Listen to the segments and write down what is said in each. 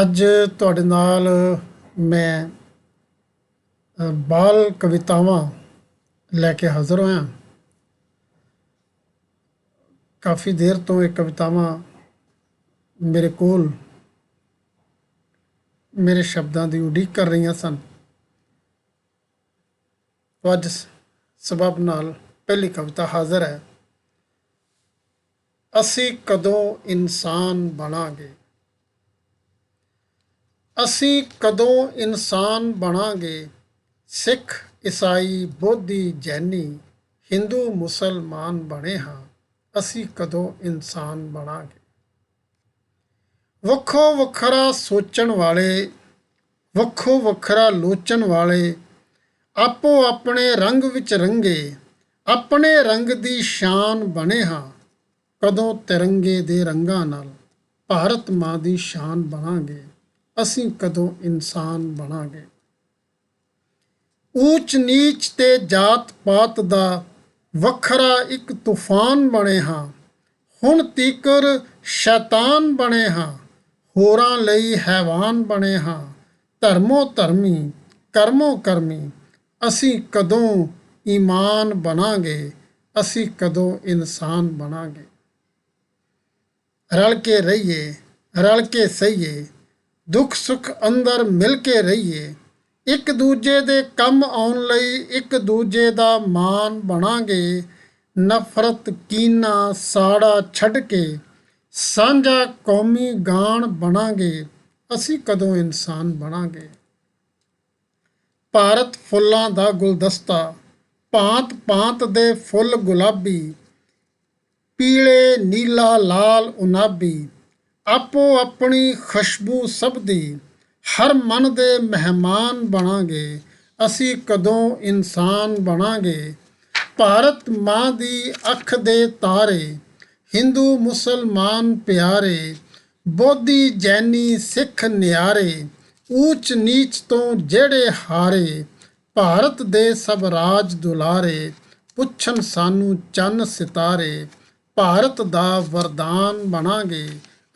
ਅੱਜ ਤੁਹਾਡੇ ਨਾਲ ਮੈਂ ਬਾਲ ਕਵਿਤਾਵਾਂ ਲੈ ਕੇ ਹਾਜ਼ਰ ਹੋਇਆ। ਕਾਫੀ ਦੇਰ ਤੋਂ ਇਹ ਕਵਿਤਾਵਾਂ ਮੇਰੇ ਕੋਲ, ਮੇਰੇ ਸ਼ਬਦਾਂ ਦੀ ਉਡੀਕ ਕਰ ਰਹੀਆਂ ਸਨ। ਅੱਜ ਸਬਬ ਨਾਲ ਪਹਿਲੀ ਕਵਿਤਾ ਹਾਜ਼ਰ ਹੈ। ਅਸੀਂ ਕਦੋਂ ਇਨਸਾਨ ਬਣਾਂਗੇ? ਅਸੀਂ ਕਦੋਂ ਇਨਸਾਨ ਬਣਾਂਗੇ? ਸਿੱਖ, ਈਸਾਈ, ਬੋਧੀ, ਜੈਨੀ, ਹਿੰਦੂ, ਮੁਸਲਮਾਨ ਬਣੇ ਹਾਂ, ਅਸੀਂ ਕਦੋਂ ਇਨਸਾਨ ਬਣਾਂਗੇ? ਵੱਖੋ ਵੱਖਰਾ ਸੋਚਣ ਵਾਲੇ, ਵੱਖੋ ਵੱਖਰਾ ਲੋਚਣ ਵਾਲੇ ਆਪੋ ਆਪਣੇ ਰੰਗ ਵਿੱਚ ਰੰਗੇ, ਆਪਣੇ ਰੰਗ ਦੀ ਸ਼ਾਨ ਬਣੇ ਹਾਂ, ਕਦੋਂ ਤਿਰੰਗੇ ਦੇ ਰੰਗਾਂ ਨਾਲ ਭਾਰਤ ਮਾਂ ਦੀ ਸ਼ਾਨ ਬਣਾਂਗੇ। ਅਸੀਂ ਕਦੋਂ ਇਨਸਾਨ ਬਣਾਂਗੇ? ਊਚ ਨੀਚ ਤੇ ਜਾਤ ਪਾਤ ਦਾ ਵੱਖਰਾ ਇੱਕ ਤੂਫਾਨ ਬਣੇ ਹਾਂ। ਹੁਣ ਤੀਕਰ ਸ਼ੈਤਾਨ ਬਣੇ ਹਾਂ, ਹੋਰਾਂ ਲਈ ਹੈਵਾਨ ਬਣੇ ਹਾਂ। ਧਰਮੋ ਧਰਮੀ, ਕਰਮੋ ਕਰਮੀ, ਅਸੀਂ ਕਦੋਂ ਈਮਾਨ ਬਣਾਂਗੇ? ਅਸੀਂ ਕਦੋਂ ਇਨਸਾਨ ਬਣਾਂਗੇ? ਰਲ ਕੇ ਰਹੀਏ, ਰਲ ਕੇ ਸਹੀਏ ਦੁੱਖ ਸੁੱਖ ਅੰਦਰ ਮਿਲ ਕੇ ਰਹੀਏ, ਇੱਕ ਦੂਜੇ ਦੇ ਕੰਮ ਆਉਣ ਲਈ ਇੱਕ ਦੂਜੇ ਦਾ ਮਾਨ ਬਣਾਂਗੇ, ਨਫ਼ਰਤ ਕੀਨਾ ਸਾੜਾ ਛੱਡ ਕੇ, ਸਾਂਝਾ ਕੌਮੀ ਗਾਣ ਬਣਾਂਗੇ, ਅਸੀਂ ਕਦੋਂ ਇਨਸਾਨ ਬਣਾਂਗੇ। ਭਾਰਤ ਫੁੱਲਾਂ ਦਾ ਗੁਲਦਸਤਾ, ਭਾਂਤ ਭਾਂਤ ਦੇ ਫੁੱਲ ਗੁਲਾਬੀ, ਪੀਲੇ ਨੀਲਾ ਲਾਲ ਉਨਾਬੀ ਆਪੋ ਆਪਣੀ ਖੁਸ਼ਬੂ ਸਭ ਦੀ, ਹਰ ਮਨ ਦੇ ਮਹਿਮਾਨ ਬਣਾਂਗੇ, ਅਸੀਂ ਕਦੋਂ ਇਨਸਾਨ ਬਣਾਂਗੇ। ਭਾਰਤ ਮਾਂ ਦੀ ਅੱਖ ਦੇ ਤਾਰੇ, ਹਿੰਦੂ ਮੁਸਲਮਾਨ ਪਿਆਰੇ, ਬੋਧੀ ਜੈਨੀ ਸਿੱਖ ਨਿਆਰੇ, ਊਚ ਨੀਚ ਤੋਂ ਜਿਹੜੇ ਹਾਰੇ, ਭਾਰਤ ਦੇ ਸਭ ਰਾਜ ਦੁਲਾਰੇ, ਪੁੱਛਣ ਸਾਨੂੰ ਚੰਨ ਸਿਤਾਰੇ, ਭਾਰਤ ਦਾ ਵਰਦਾਨ ਬਣਾਂਗੇ।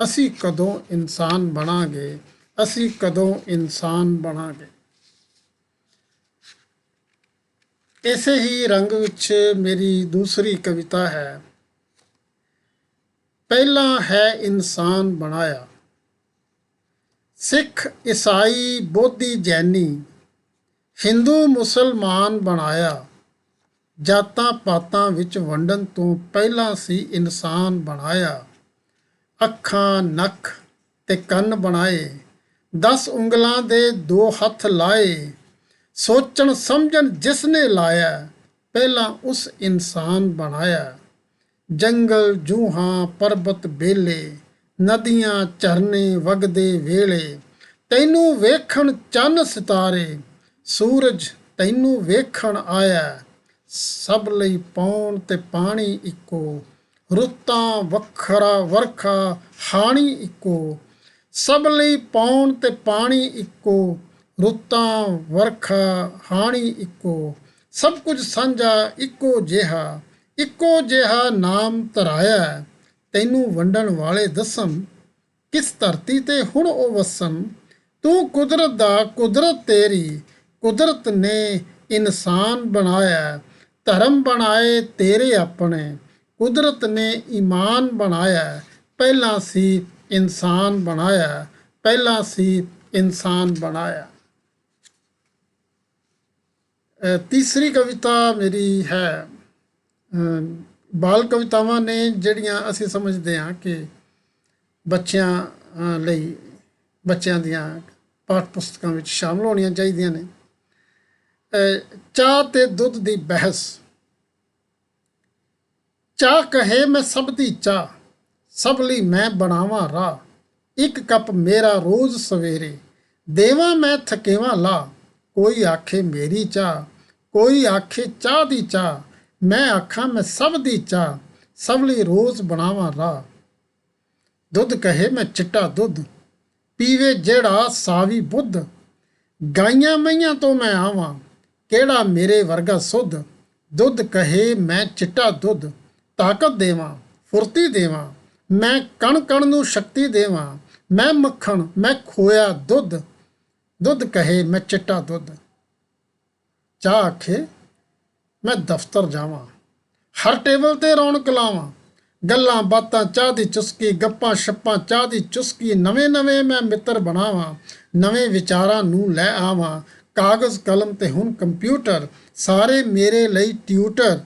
ਅਸੀਂ ਕਦੋਂ ਇਨਸਾਨ ਬਣਾਂਗੇ? ਅਸੀਂ ਕਦੋਂ ਇਨਸਾਨ ਬਣਾਂਗੇ? ਇਸੇ ਹੀ ਰੰਗ ਵਿੱਚ ਮੇਰੀ ਦੂਸਰੀ ਕਵਿਤਾ ਹੈ। ਪਹਿਲਾਂ ਹੈ ਇਨਸਾਨ ਬਣਾਇਆ। ਸਿੱਖ ਈਸਾਈ ਬੋਧੀ ਜੈਨੀ ਹਿੰਦੂ ਮੁਸਲਮਾਨ ਬਣਾਇਆ। ਜਾਤਾਂ ਪਾਤਾਂ ਵਿੱਚ ਵੰਡਣ ਤੋਂ ਪਹਿਲਾਂ ਸੀ ਇਨਸਾਨ ਬਣਾਇਆ। ਅੱਖਾਂ, ਨੱਕ ਤੇ ਕੰਨ ਬਣਾਏ 10 ਉਂਗਲਾਂ ਦੇ ਦੋ ਹੱਥ ਲਾਏ। ਸੋਚਣ ਸਮਝਣ ਜਿਸ ਨੇ ਲਾਇਆ, ਪਹਿਲਾਂ ਉਸ ਇਨਸਾਨ ਬਣਾਇਆ। ਜੰਗਲ, ਜੂਹਾਂ, ਪਰਬਤ, ਬੇਲੇ, ਨਦੀਆਂ, ਝਰਨੇ ਵਗਦੇ ਵੇਲੇ, ਤੈਨੂੰ ਵੇਖਣ ਚੰਨ ਸਿਤਾਰੇ, ਸੂਰਜ ਤੈਨੂੰ ਵੇਖਣ ਆਇਆ। ਸਭ ਲਈ ਪੌਣ ਤੇ ਪਾਣੀ ਇੱਕੋ ਰੁੱਤਾਂ ਵੱਖਰਾ ਵਰਖਾ, ਹਾਣੀ ਇੱਕੋ। ਸਭ ਲਈ ਪੌਣ ਤੇ ਪਾਣੀ ਇੱਕੋ। ਰੁੱਤਾਂ ਵਰਖਾ, ਹਾਣੀ ਇੱਕੋ। ਸਭ ਕੁਝ ਸਾਂਝਾ ਇੱਕੋ ਜਿਹਾ। ਇੱਕੋ ਜਿਹਾ ਨਾਮ ਧਰਾਇਆ। ਤੈਨੂੰ ਵੰਡਣ ਵਾਲੇ ਦਸਮ ਕਿਸ ਧਰਤੀ ਤੇ ਹੁਣ ਉਹ ਵਸਣ? ਤੂੰ ਕੁਦਰਤ ਦਾ, ਕੁਦਰਤ ਤੇਰੀ। ਕੁਦਰਤ ਨੇ ਇਨਸਾਨ ਬਣਾਇਆ। ਧਰਮ ਬਣਾਏ ਤੇਰੇ ਆਪਣੇ। ਕੁਦਰਤ ਨੇ ਈਮਾਨ ਬਣਾਇਆ ਪਹਿਲਾਂ ਸੀ ਇਨਸਾਨ ਬਣਾਇਆ ਪਹਿਲਾਂ ਸੀ ਇਨਸਾਨ ਬਣਾਇਆ ਤੀਸਰੀ ਕਵਿਤਾ ਮੇਰੀ ਹੈ। ਬਾਲ ਕਵਿਤਾਵਾਂ ਨੇ ਜਿਹੜੀਆਂ ਅਸੀਂ ਸਮਝਦੇ ਹਾਂ ਕਿ ਬੱਚਿਆਂ ਲਈ ਬੱਚਿਆਂ ਦੀਆਂ ਪਾਠ ਪੁਸਤਕਾਂ ਵਿੱਚ ਸ਼ਾਮਲ ਹੋਣੀਆਂ ਚਾਹੀਦੀਆਂ ਨੇ। ਚਾਹ ਤੇ ਦੁੱਧ ਦੀ ਬਹਿਸ। ਚਾਹ ਕਹੇ ਮੈਂ ਸਭ ਦੀ ਚਾਹ, ਸਭ ਲਈ ਮੈਂ ਬਣਾਵਾਂ ਰਾਹ। ਇੱਕ ਕੱਪ ਮੇਰਾ ਰੋਜ਼ ਸਵੇਰੇ, ਦੇਵਾਂ ਮੈਂ ਥਕੇਵਾਂ ਲਾ ਕੋਈ ਆਖੇ ਮੇਰੀ ਚਾਹ, ਕੋਈ ਆਖੇ ਚਾਹ ਦੀ ਚਾਹ। ਮੈਂ ਆਖਾਂ ਮੈਂ ਸਭ ਦੀ ਚਾਹ, ਸਭ ਲਈ ਰੋਜ਼ ਬਣਾਵਾਂ ਰਾਹ। ਦੁੱਧ ਕਹੇ ਮੈਂ ਚਿੱਟਾ ਦੁੱਧ, ਪੀਵੇ ਜਿਹੜਾ ਸਾਵੀ ਬੁੱਧ। ਗਾਈਆਂ ਮਈਆਂ ਤੋਂ ਮੈਂ ਆਵਾਂ, ਕਿਹੜਾ ਮੇਰੇ ਵਰਗਾ ਸੁੱਧ। ਦੁੱਧ ਕਹੇ ਮੈਂ ਚਿੱਟਾ ਦੁੱਧ। ਤਾਕਤ ਦੇਵਾਂ, ਫੁਰਤੀ ਦੇਵਾਂ, ਮੈਂ ਕਣ ਕਣ ਨੂੰ ਸ਼ਕਤੀ ਦੇਵਾਂ, ਮੈਂ ਮੱਖਣ, ਮੈਂ ਖੋਇਆ ਦੁੱਧ ਦੁੱਧ ਕਹੇ, ਮੈਂ ਚਿੱਟਾ ਦੁੱਧ। ਚਾਹ ਆਖੇ, ਮੈਂ ਦਫ਼ਤਰ ਜਾਵਾਂ, ਹਰ ਟੇਬਲ ਤੇ ਰੌਣਕ ਲਾਵਾਂ, ਗੱਲਾਂ ਬਾਤਾਂ ਚਾਹ ਦੀ ਚੁਸਕੀ, ਗੱਪਾਂ ਛੱਪਾਂ ਚਾਹ ਦੀ ਚੁਸਕੀ ਨਵੇਂ ਨਵੇਂ ਮੈਂ ਮਿੱਤਰ ਬਣਾਵਾਂ, ਨਵੇਂ ਵਿਚਾਰਾਂ ਨੂੰ ਲੈ ਆਵਾਂ, ਕਾਗਜ਼, ਕਲਮ ਤੇ ਹੁਣ ਕੰਪਿਊਟਰ, ਸਾਰੇ ਮੇਰੇ ਲਈ ਟਿਊਟਰ,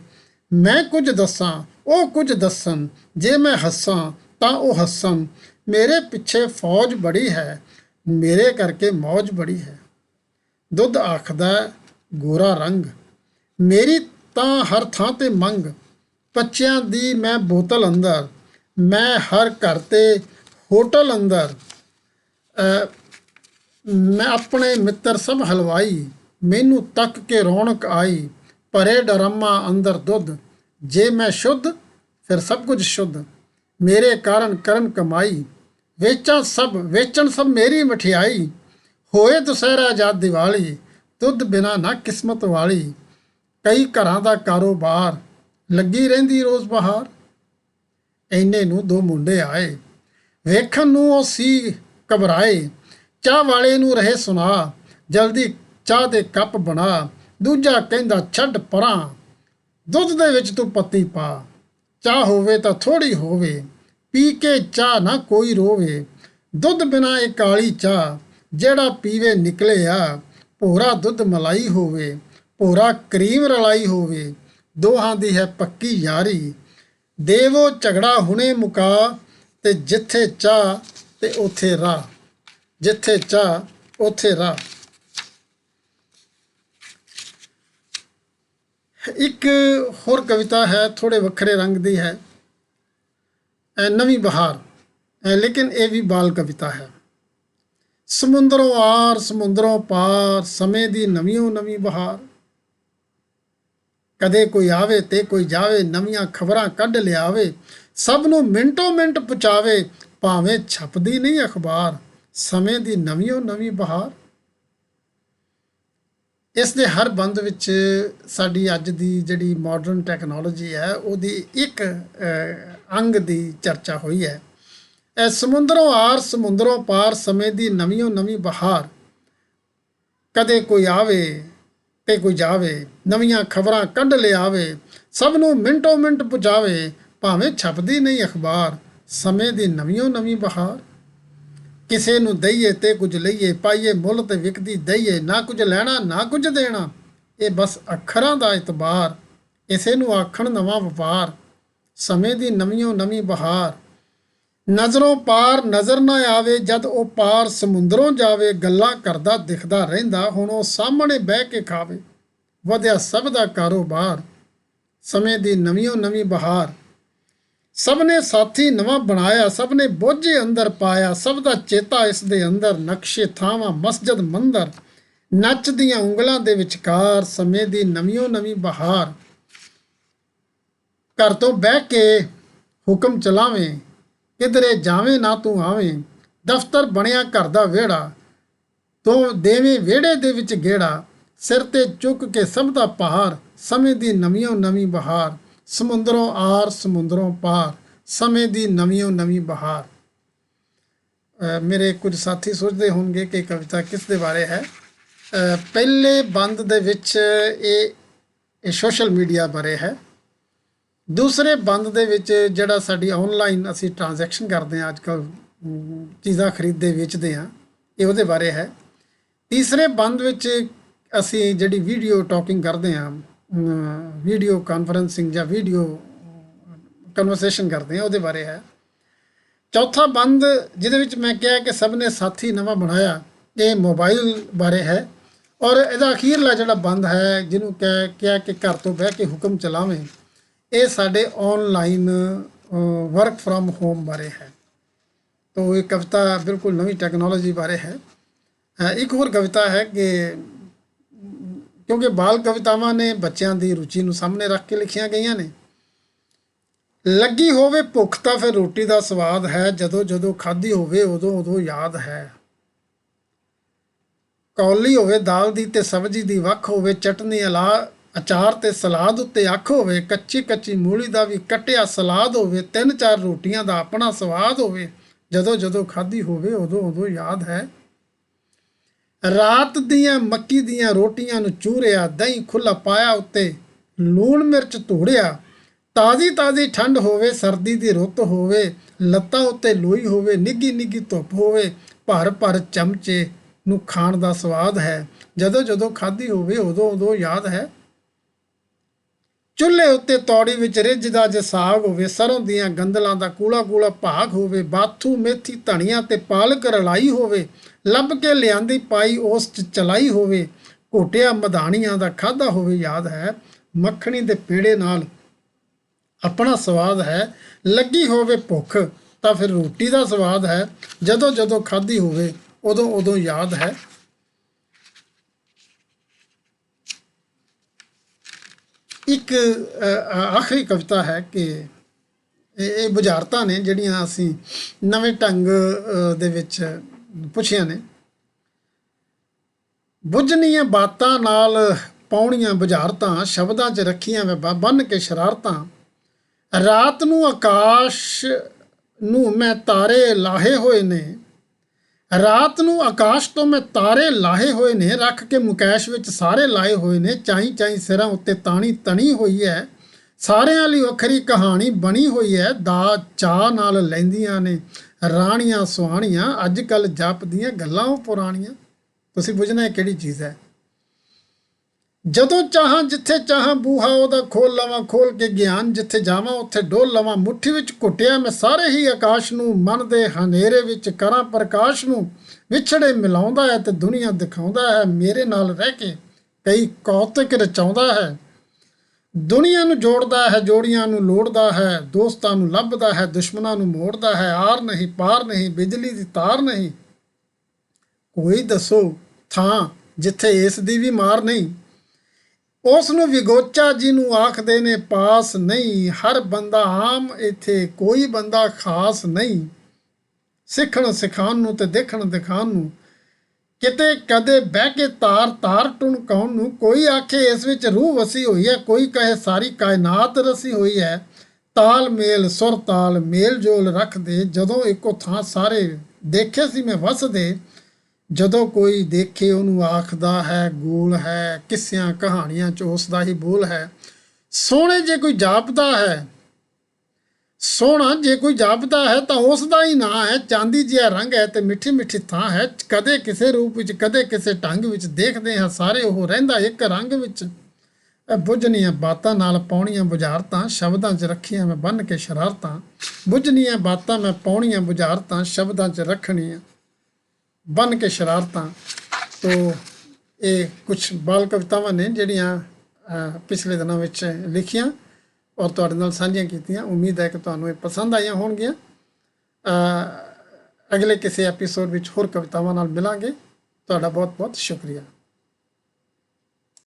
ਮੈਂ ਕੁਝ ਦੱਸਾਂ ਉਹ ਕੁਝ ਦੱਸਣ, ਜੇ ਮੈਂ ਹੱਸਾਂ ਤਾਂ ਉਹ ਹੱਸਣ। ਮੇਰੇ ਪਿੱਛੇ ਫੌਜ ਬੜੀ ਹੈ, ਮੇਰੇ ਕਰਕੇ ਮੌਜ ਬੜੀ ਹੈ। ਦੁੱਧ ਆਖਦਾ ਗੋਰਾ ਰੰਗ, ਮੇਰੀ ਤਾਂ ਹਰ ਥਾਂ ਤੇ ਮੰਗ। ਬੱਚਿਆਂ ਦੀ ਮੈਂ ਬੋਤਲ ਅੰਦਰ, ਮੈਂ ਹਰ ਘਰ ਤੇ ਹੋਟਲ ਅੰਦਰ। ਮੈਂ ਆਪਣੇ ਮਿੱਤਰ ਸਭ ਹਲਵਾਈ, ਮੈਨੂੰ ਤੱਕ ਕੇ ਰੌਣਕ ਆਈ, ਭਰੇ ਡਰਮਾ ਅੰਦਰ ਦੁੱਧ। ਜੇ ਮੈਂ ਸ਼ੁੱਧ ਫਿਰ ਸਭ ਕੁਝ ਸ਼ੁੱਧ। ਮੇਰੇ ਕਾਰਨ ਕਰਨ ਕਮਾਈ, ਵੇਚਾਂ ਸਭ, ਵੇਚਣ ਸਭ ਮੇਰੀ ਮਠਿਆਈ। ਹੋਏ ਦੁਸਹਿਰਾ ਜਦ ਦੀਵਾਲੀ, ਦੁੱਧ ਬਿਨਾ ਨਾ ਕਿਸਮਤ ਵਾਲੀ। ਕਈ ਘਰਾਂ ਦਾ ਕਾਰੋਬਾਰ, ਲੱਗੀ ਰਹਿੰਦੀ ਰੋਜ਼ ਬਹਾਰ। ਐਨੇ ਨੂੰ ਦੋ ਮੁੰਡੇ ਆਏ, ਵੇਖਣ ਨੂੰ ਉਹ ਸੀ ਘਬਰਾਏ। ਚਾਹ ਵਾਲੇ ਨੂੰ ਰਹੇ ਸੁਣਾ, ਜਲਦੀ ਚਾਹ ਦੇ ਕੱਪ ਬਣਾ। ਦੂਜਾ ਕਹਿੰਦਾ, ਛੱਡ ਪਰਾਂ, ਦੁੱਧ ਦੇ ਵਿੱਚ ਤੂੰ ਪੱਤੀ ਪਾ। ਚਾਹ ਹੋਵੇ ਤਾਂ ਥੋੜੀ ਹੋਵੇ, ਪੀ ਕੇ ਚਾਹ ਨਾ ਕੋਈ ਰੋਵੇ। ਦੁੱਧ ਬਿਨਾ ਇਹ ਕਾਲੀ ਚਾਹ, ਜਿਹੜਾ ਪੀਵੇ ਨਿਕਲੇ ਆ ਭੋਰਾ ਦੁੱਧ ਮਲਾਈ ਹੋਵੇ, ਭੋਰਾ ਕਰੀਮ ਰਲਾਈ ਹੋਵੇ, ਦੋਹਾਂ ਦੀ ਹੈ ਪੱਕੀ ਯਾਰੀ। ਦੇਵੋ ਝਗੜਾ ਹੁਣੇ ਮੁਕਾ, ਤੇ ਜਿੱਥੇ ਚਾਹ, ਤੇ ਉਥੇ ਰਾਹ। ਜਿੱਥੇ ਚਾਹ, ਉਥੇ ਰਾਹ। ਇੱਕ ਹੋਰ ਕਵਿਤਾ ਹੈ ਥੋੜੇ ਵੱਖਰੇ ਰੰਗ ਦੀ ਹੈ। ਇਹ ਨਵੀਂ ਬਹਾਰ, ਇਹ ਲੇਕਿਨ ਇਹ ਵੀ ਬਾਲ ਕਵਿਤਾ ਹੈ। ਸਮੁੰਦਰੋਂ ਆਰ, ਸਮੁੰਦਰੋਂ ਪਾਰ, ਸਮੇਂ ਦੀ ਨਵੀਂ ਨਵੀਂ ਬਹਾਰ। ਕਦੇ ਕੋਈ ਆਵੇ ਤੇ ਕੋਈ ਜਾਵੇ, ਨਵੀਆਂ ਖਬਰਾਂ ਕੱਢ ਲਿਆਵੇ। ਸਭ ਨੂੰ ਮਿੰਟੋ ਮਿੰਟ ਪਹੁੰਚਾਵੇ ਭਾਵੇਂ ਛਪਦੀ ਨਹੀਂ ਅਖਬਾਰ, ਸਮੇਂ ਦੀ ਨਵੀਂ ਨਵੀਂ ਬਹਾਰ। ਇਸ ਦੇ ਹਰ ਬੰਦ ਵਿੱਚ ਸਾਡੀ ਅੱਜ ਦੀ ਜਿਹੜੀ ਮਾਡਰਨ ਟੈਕਨੋਲੋਜੀ ਹੈ, ਉਹਦੀ ਇੱਕ ਅੰਗ ਦੀ ਚਰਚਾ ਹੋਈ ਹੈ। ਇਹ ਸਮੁੰਦਰੋਂ ਆਰ, ਸਮੁੰਦਰੋਂ ਪਾਰ, ਸਮੇਂ ਦੀ ਨਵੀਂ ਨਵੀਂ ਬਹਾਰ। ਕਦੇ ਕੋਈ ਆਵੇ ਤੇ ਕੋਈ ਜਾਵੇ, ਨਵੀਆਂ ਖਬਰਾਂ ਕੱਢ ਲਿਆਵੇ, ਸਭ ਨੂੰ ਮਿੰਟੋ ਮਿੰਟ ਪਹੁੰਚਾਵੇ ਭਾਵੇਂ ਛਪਦੀ ਨਹੀਂ ਅਖਬਾਰ, ਸਮੇਂ ਦੀ ਨਵੀਂ ਨਵੀਂ ਬਹਾਰ। ਕਿਸੇ ਨੂੰ ਦਈਏ ਤੇ ਕੁਝ ਲਈਏ, ਪਾਈਏ ਮੁੱਲ ਤੇ ਵਿਕਦੀ ਦਈਏ, ਨਾ ਕੁਝ ਲੈਣਾ, ਨਾ ਕੁਝ ਦੇਣਾ, ਇਹ ਬਸ ਅੱਖਰਾਂ ਦਾ ਇਤਬਾਰ, ਇਸੇ ਨੂੰ ਆਖਣ ਨਵਾਂ ਵਪਾਰ, ਸਮੇਂ ਦੀ ਨਵੀਂ ਨਵੀਂ ਬਹਾਰ। ਨਜ਼ਰੋਂ ਪਾਰ ਨਜ਼ਰ ਨਾ ਆਵੇ, ਜਦ ਉਹ ਪਾਰ ਸਮੁੰਦਰੋਂ ਜਾਵੇ, ਗੱਲਾਂ ਕਰਦਾ ਦਿਖਦਾ ਰਹਿੰਦਾ, ਹੁਣ ਉਹ ਸਾਹਮਣੇ ਬਹਿ ਕੇ ਖਾਵੇ, ਵਧਿਆ ਸਭ ਦਾ ਕਾਰੋਬਾਰ, ਸਮੇਂ ਦੀ ਨਵੀਂ ਨਵੀਂ ਬਹਾਰ। ਸਭ ਨੇ ਸਾਥੀ ਨਵਾਂ ਬਣਾਇਆ ਸਭ ਨੇ ਬੋਝੇ ਅੰਦਰ ਪਾਇਆ ਸਭ ਦਾ ਚੇਤਾ ਇਸ ਦੇ ਅੰਦਰ ਨਕਸ਼ੇ ਥਾਵਾਂ, ਮਸਜਿਦ, ਮੰਦਰ। ਨੱਚਦੀਆਂ ਉਂਗਲਾਂ ਦੇ ਵਿਚਕਾਰ ਸਮੇਂ ਦੀ ਨਵੀਂ ਨਵੀਂ ਬਹਾਰ। ਘਰ ਤੋਂ ਬਹਿ ਕੇ ਹੁਕਮ ਚਲਾਵੇਂ, ਕਿਧਰੇ ਜਾਵੇਂ ਨਾ ਤੂੰ ਆਵੇਂ, ਦਫ਼ਤਰ ਬਣਿਆ ਘਰ ਦਾ ਵਿਹੜਾ, ਤੂੰ ਦੇਵੇਂ ਵਿਹੜੇ ਦੇ ਵਿੱਚ ਗੇੜਾ, ਸਿਰ ਤੇ ਚੁੱਕ ਕੇ ਸਭ ਦਾ ਪਹਾੜ, ਸਮੇਂ ਦੀ ਨਵੀਂ ਨਵੀਂ ਬਹਾਰ। ਸਮੁੰਦਰੋਂ ਆਰ, ਸਮੁੰਦਰੋਂ ਪਾਰ, ਸਮੇਂ ਦੀ ਨਵੀਂ ਨਵੀਂ ਬਹਾਰ। ਮੇਰੇ ਕੁਝ ਸਾਥੀ ਸੋਚਦੇ ਹੋਣਗੇ ਕਿ ਕਵਿਤਾ ਕਿਸ ਦੇ ਬਾਰੇ ਹੈ। ਪਹਿਲੇ ਬੰਦ ਦੇ ਵਿੱਚ ਇਹ ਇਹ ਸੋਸ਼ਲ ਮੀਡੀਆ ਬਾਰੇ ਹੈ। ਦੂਸਰੇ ਬੰਦ ਦੇ ਵਿੱਚ ਜਿਹੜਾ ਸਾਡੀ ਆਨਲਾਈਨ ਅਸੀਂ ਟ੍ਰਾਂਜੈਕਸ਼ਨ ਕਰਦੇ ਹਾਂ ਅੱਜਕੱਲ ਚੀਜ਼ਾਂ ਖਰੀਦਦੇ, ਵੇਚਦੇ ਹਾਂ, ਇਹ ਉਹਦੇ ਬਾਰੇ ਹੈ। ਤੀਸਰੇ ਬੰਦ ਵਿੱਚ ਅਸੀਂ ਜਿਹੜੀ ਵੀਡੀਓ ਟਾਕਿੰਗ ਕਰਦੇ ਹਾਂ ਵੀਡੀਓ ਕਾਨਫਰੈਂਸਿੰਗ ਜਾਂ ਵੀਡੀਓ ਕਨਵਰਸੇਸ਼ਨ ਕਰਦੇ ਹਾਂ ਉਹਦੇ ਬਾਰੇ ਹੈ। ਚੌਥਾ ਬੰਦ, ਜਿਹਦੇ ਵਿੱਚ ਮੈਂ ਕਿਹਾ ਕਿ ਸਭ ਨੇ ਸਾਥੀ ਨਵਾਂ ਬਣਾਇਆ, ਇਹ ਮੋਬਾਈਲ ਬਾਰੇ ਹੈ। ਔਰ ਇਹਦਾ ਅਖੀਰਲਾ ਜਿਹੜਾ ਬੰਦ ਹੈ, ਜਿਹਨੂੰ ਕਹਿ, ਕਿਹਾ ਕਿ ਘਰ ਤੋਂ ਬਹਿ ਕੇ ਹੁਕਮ ਚਲਾਵੇਂ, ਇਹ ਸਾਡੇ ਆਨਲਾਈਨ ਵਰਕ ਫਰਮ ਹੋਮ ਬਾਰੇ ਹੈ। ਤੋ ਇਹ ਕਵਿਤਾ ਬਿਲਕੁਲ ਨਵੀਂ ਟੈਕਨੋਲੋਜੀ ਬਾਰੇ ਹੈ। ਇੱਕ ਹੋਰ ਕਵਿਤਾ ਹੈ ਕਿ ਕਿਉਂਕਿ ਬਾਲ ਕਵਿਤਾਵਾਂ ਨੇ ਬੱਚਿਆਂ ਦੀ ਰੁਚੀ ਨੂੰ ਸਾਹਮਣੇ ਰੱਖ ਕੇ ਲਿਖੀਆਂ ਗਈਆਂ ਨੇ। ਲੱਗੀ ਹੋਵੇ ਭੁੱਖ ਤਾਂ ਫਿਰ ਰੋਟੀ ਦਾ ਸਵਾਦ ਹੈ, ਜਦੋਂ ਜਦੋਂ ਖਾਧੀ ਹੋਵੇ ਉਦੋਂ ਉਦੋਂ ਯਾਦ ਹੈ। ਕੌਲੀ ਹੋਵੇ ਦਾਲ ਦੀ ਤੇ ਸਬਜ਼ੀ ਦੀ ਵੱਖ ਹੋਵੇ, ਚਟਨੀ ਅਲਾ ਅਚਾਰ ਤੇ ਸਲਾਦ ਉੱਤੇ ਅੱਖ ਹੋਵੇ, ਕੱਚੀ ਕੱਚੀ ਮੂਲੀ ਦਾ ਵੀ ਕੱਟਿਆ ਸਲਾਦ ਹੋਵੇ, ਤਿੰਨ ਚਾਰ ਰੋਟੀਆਂ ਦਾ ਆਪਣਾ ਸਵਾਦ ਹੋਵੇ, ਜਦੋਂ ਜਦੋਂ ਖਾਧੀ ਹੋਵੇ ਉਦੋਂ ਉਦੋਂ ਯਾਦ ਹੈ। ਰਾਤ ਦੀਆਂ ਮੱਕੀ ਦੀਆਂ ਰੋਟੀਆਂ ਨੂੰ ਚੂਰਿਆ, ਦਹੀਂ ਖੁੱਲਾ ਪਾਇਆ ਉੱਤੇ, ਲੂਣ ਮਿਰਚ ਧੂੜਿਆ। ਤਾਜ਼ੀ ਤਾਜ਼ੀ ਠੰਡ ਹੋਵੇ, ਸਰਦੀ ਦੀ ਰੁੱਤ ਹੋਵੇ, ਲੱਤਾਂ ਉੱਤੇ ਲੋਈ ਹੋਵੇ ਨਿੱਗੀ ਨਿੱਗੀ ਧੁੱਪ ਹੋਵੇ, ਭਰ ਭਰ ਚਮਚੇ ਨੂੰ ਖਾਣ ਦਾ ਸਵਾਦ ਹੈ। ਜਦੋਂ ਜਦੋਂ ਖਾਧੀ ਹੋਵੇ, ਉਦੋਂ ਉਦੋਂ ਯਾਦ ਹੈ। ਚੁੱਲ੍ਹੇ ਉੱਤੇ ਤੌੜੀ ਵਿੱਚ ਰਿੱਝਦਾ ਜੇ ਸਾਗ ਹੋਵੇ ਸਰੋਂ ਦੀਆਂ ਗੰਦਲਾਂ ਦਾ ਕੂਲਾ ਕੂਲਾ ਭਾਗ ਹੋਵੇ, ਬਾਥੂ, ਮੇਥੀ ਧਣੀਆਂ ਤੇ ਪਾਲਕ ਰਲਾਈ ਹੋਵੇ, ਲੱਭ ਕੇ ਲਿਆਂਦੀ ਪਾਈ ਉਸ ਚ ਚਲਾਈ ਹੋਵੇ, ਘੋਟਿਆ ਮਧਾਣੀਆਂ ਦਾ ਖਾਦਾ ਹੋਵੇ, ਯਾਦ ਹੈ, ਮੱਖਣੀ ਦੇ ਪੇੜੇ ਨਾਲ ਆਪਣਾ ਸਵਾਦ ਹੈ, ਲੱਗੀ ਹੋਵੇ ਭੁੱਖ, ਤਾਂ ਫਿਰ ਰੋਟੀ ਦਾ ਸਵਾਦ ਹੈ ਜਦੋਂ ਜਦੋਂ ਖਾਧੀ ਹੋਵੇ ਉਦੋਂ ਉਦੋਂ ਯਾਦ ਹੈ। ਇੱਕ ਆਖਰੀ ਕਵਿਤਾ ਹੈ ਕਿ ਇਹ ਬੁਝਾਰਤਾਂ ਨੇ ਜਿਹੜੀਆਂ ਅਸੀਂ ਨਵੇਂ ਢੰਗ ਦੇ ਵਿੱਚ ਪੁੱਛੀਆਂ ਨੇ। ਬੁੱਝਣੀਆਂ ਬਾਤਾਂ ਨਾਲ ਪਾਉਣੀਆਂ ਬੁਝਾਰਤਾਂ, ਸ਼ਬਦਾਂ 'ਚ ਰੱਖੀਆਂ ਮੈਂ ਬੰਨ ਕੇ ਸ਼ਰਾਰਤਾਂ। ਰਾਤ ਨੂੰ ਆਕਾਸ਼ ਨੂੰ ਮੈਂ ਤਾਰੇ ਲਾਹੇ ਹੋਏ ਨੇ। ਰਾਤ ਨੂੰ ਆਕਾਸ਼ ਤੋਂ ਮੈਂ ਤਾਰੇ ਲਾਹੇ ਹੋਏ ਨੇ, ਰੱਖ ਕੇ ਮੁਕੈਸ਼ ਵਿੱਚ ਸਾਰੇ ਲਾਏ ਹੋਏ ਨੇ, ਚਾਈ ਚਾਈ ਸਿਰਾਂ ਉੱਤੇ ਤਾਣੀ ਤਣੀ ਹੋਈ ਹੈ ਸਾਰਿਆਂ ਲਈ ਵੱਖਰੀ ਕਹਾਣੀ ਬਣੀ ਹੋਈ ਹੈ ਦਾ ਚਾਹ ਨਾਲ ਲੈਂਦੀਆਂ ਨੇ, ਰਾਣੀਆਂ ਸੁਹਾਣੀਆਂ ਅੱਜ ਕੱਲ ਜਪਦੀਆਂ ਗੱਲਾਂ ਉਹ ਪੁਰਾਣੀਆਂ। ਤੁਸੀਂ ਬੁਝਣਾ ਇਹ ਕਿਹੜੀ ਚੀਜ਼ ਹੈ ਜਦੋਂ ਚਾਹਾਂ ਜਿੱਥੇ ਚਾਹਾਂ ਬੂਹਾ ਉਹਦਾ ਖੋਲ ਲਵਾਂ ਖੋਲ ਕੇ ਗਿਆਨ ਜਿੱਥੇ ਜਾਵਾਂ, ਉੱਥੇ ਡੋਲ ਲਵਾਂ, ਮੁੱਠੀ ਵਿੱਚ ਘੁੱਟਿਆ, ਮੈਂ ਸਾਰੇ ਹੀ ਆਕਾਸ਼ ਨੂੰ ਮਨ ਦੇ ਹਨੇਰੇ ਵਿੱਚ ਕਰਾਂ, ਪ੍ਰਕਾਸ਼ ਨੂੰ ਵਿਛੜੇ ਮਿਲਾਉਂਦਾ ਹੈ ਤੇ ਦੁਨੀਆ ਦਿਖਾਉਂਦਾ ਹੈ, ਮੇਰੇ ਨਾਲ ਰਹਿ ਕੇ ਕਈ ਕੌਤਕ ਰਚਾਉਂਦਾ ਹੈ। ਦੁਨੀਆ ਨੂੰ ਜੋੜਦਾ ਹੈ, ਜੋੜੀਆਂ ਨੂੰ ਲੋੜਦਾ ਹੈ, ਦੋਸਤਾਂ ਨੂੰ ਲੱਭਦਾ ਹੈ, ਦੁਸ਼ਮਣਾਂ ਨੂੰ ਮੋੜਦਾ ਹੈ, ਆਰ ਨਹੀਂ, ਪਾਰ ਨਹੀਂ, ਬਿਜਲੀ ਦੀ ਤਾਰ ਨਹੀਂ। ਕੋਈ ਦੱਸੋ ਥਾਂ ਜਿੱਥੇ ਇਸ ਦੀ ਵੀ ਮਾਰ ਨਹੀਂ। ਉਸ ਨੂੰ ਵਿਗੋਚਾ ਜੀ ਨੂੰ ਆਖਦੇ ਨੇ, ਪਾਸ ਨਹੀਂ, ਹਰ ਬੰਦਾ ਆਮ, ਇੱਥੇ ਕੋਈ ਬੰਦਾ ਖਾਸ ਨਹੀਂ। ਸਿੱਖਣ ਸਿਖਾਉਣ ਨੂੰ ਤੇ ਦੇਖਣ ਦਿਖਾਉਣ ਨੂੰ। ਕਿਤੇ ਕਦੇ ਬਹਿ ਕੇ ਤਾਰ ਤਾਰ ਟੁਣਕਾਉਣ ਨੂੰ, ਕੋਈ ਆਖੇ ਇਸ ਵਿੱਚ ਰੂਹ ਵਸੀ ਹੋਈ ਹੈ, ਕੋਈ ਕਹੇ ਸਾਰੀ ਕਾਇਨਾਤ ਰਸੀ ਹੋਈ ਹੈ। ਤਾਲ ਮੇਲ ਸੁਰ ਤਾਲ ਮੇਲ ਜੋਲ ਰੱਖਦੇ, ਜਦੋਂ ਇੱਕੋ ਥਾਂ ਸਾਰੇ ਦੇਖੇ ਸੀ ਮੈਂ ਵਸਦੇ ਜਦੋਂ ਕੋਈ ਦੇਖੇ ਉਹਨੂੰ ਆਖਦਾ ਹੈ, ਗੋਲ ਹੈ, ਕਿਸਿਆਂ ਕਹਾਣੀਆਂ ਚ ਉਸ ਦਾ ਹੀ ਬੋਲ ਹੈ, ਸੋਹਣੇ ਜੇ ਕੋਈ ਜਾਪਦਾ ਹੈ, ਸੋਹਣਾ ਜੇ ਕੋਈ ਜਾਪਦਾ ਹੈ ਤਾਂ ਉਸ ਦਾ ਹੀ ਨਾਂ ਹੈ, ਚਾਂਦੀ ਜਿਹਾ ਰੰਗ ਹੈ ਤੇ ਮਿੱਠੀ ਮਿੱਠੀ ਥਾਂ ਹੈ, ਕਦੇ ਕਿਸੇ ਰੂਪ ਵਿੱਚ, ਕਦੇ ਕਿਸੇ ਢੰਗ ਵਿੱਚ ਦੇਖਦੇ ਹਾਂ ਸਾਰੇ ਉਹ ਰਹਿੰਦਾ ਇੱਕ ਰੰਗ ਵਿੱਚ। ਇਹ ਬੁੱਝਣੀਆਂ ਬਾਤਾਂ ਨਾਲ ਪਾਉਣੀਆਂ ਬੁਝਾਰਤਾਂ, ਸ਼ਬਦਾਂ 'ਚ ਰੱਖੀਆਂ ਮੈਂ ਬੰਨ ਕੇ ਸ਼ਰਾਰਤਾਂ। ਬੁੱਝਣੀਆਂ ਬਾਤਾਂ ਮੈਂ ਪਾਉਣੀਆਂ ਬੁਝਾਰਤਾਂ, ਸ਼ਬਦਾਂ 'ਚ ਰੱਖਣੀਆਂ। ਬੰਨ ਕੇ ਸ਼ਰਾਰਤਾਂ ਤੋਂ ਇਹ ਕੁਝ ਬਾਲ ਕਵਿਤਾਵਾਂ ਨੇ ਜਿਹੜੀਆਂ ਪਿਛਲੇ ਦਿਨਾਂ ਵਿੱਚ ਲਿਖੀਆਂ ਔਰ ਤੁਹਾਡੇ ਨਾਲ ਸਾਂਝੀਆਂ ਕੀਤੀਆਂ। ਉਮੀਦ ਹੈ ਕਿ ਤੁਹਾਨੂੰ ਇਹ ਪਸੰਦ ਆਈਆਂ ਹੋਣਗੀਆਂ। ਅਗਲੇ ਕਿਸੇ ਐਪੀਸੋਡ ਵਿੱਚ ਹੋਰ ਕਵਿਤਾਵਾਂ ਨਾਲ ਮਿਲਾਂਗੇ। ਤੁਹਾਡਾ ਬਹੁਤ ਬਹੁਤ ਸ਼ੁਕਰੀਆ।